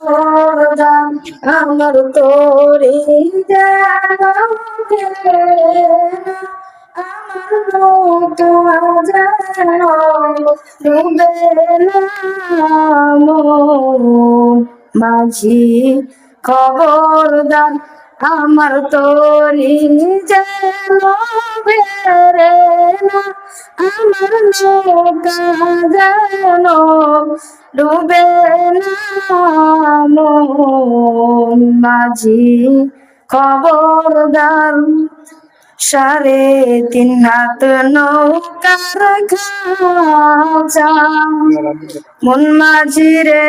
প্রদান আমার তোরে আমার মাঝি যেন মন। মাঝি আমার যেন ফেরে না, আমার নৌকা যেন ডুবে না মাঝি খবরদার। সাড়ে তিন হাত নৌকার খাঁচা মন মাঝি রে।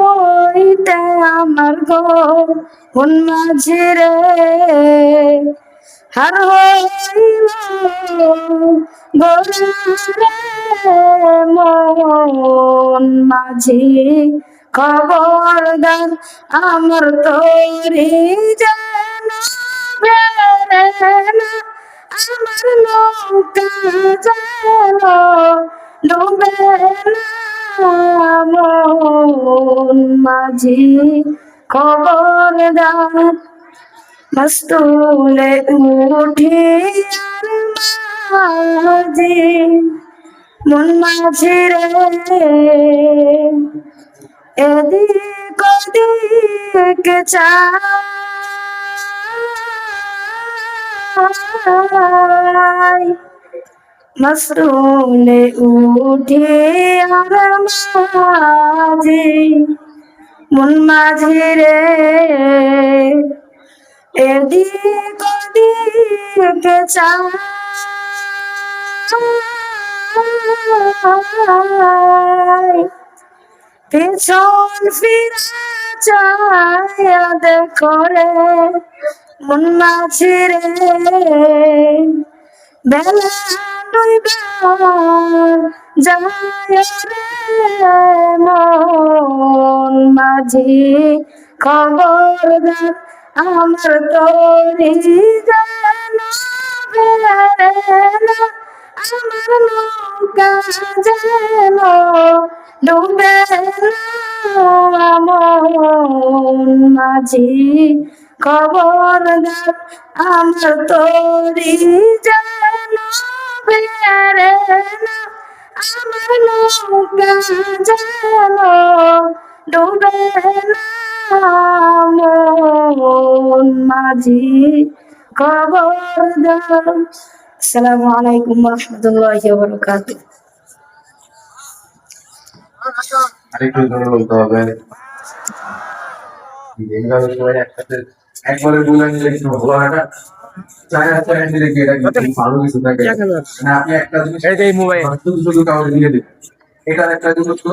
হইতে আমার গো মন মাঝে রে? হার হইল মন মাঝি খবরদার আমার তোরি বেরে আমার নৌকা যেন ডুবে না। মন মাঝি খবরদার মস্তুলে উঠে মাঝি মন মাঝি রে। এদিক ওদিক চাই। মসরুলে উঠে আর মাঝি, মন মাঝি রে। এদিক ওদিক চাই। পেছন ফিরা চায়া দেখো রে মন মাঝি রে। বেলা মন মাঝি খবরদার আমার তোরি আমার নৌকা ডুবে মাঝি খবরদার আমার তোরি যেন বেরে না আমার নৌকা যেন ডুবে না মন মাঝি খবরদার আসসালামু আলাইকুম রহমতুল্লাহি ওয়া বারাকাতুহু। আরেকটু ধরে বলতে হবে। এইভাবে সবাই একসাথে একবারে বলে নিলে একটু ভালো হয় না? আপনি জিনিস শুধু কাউকে দিয়ে এটার একটা তো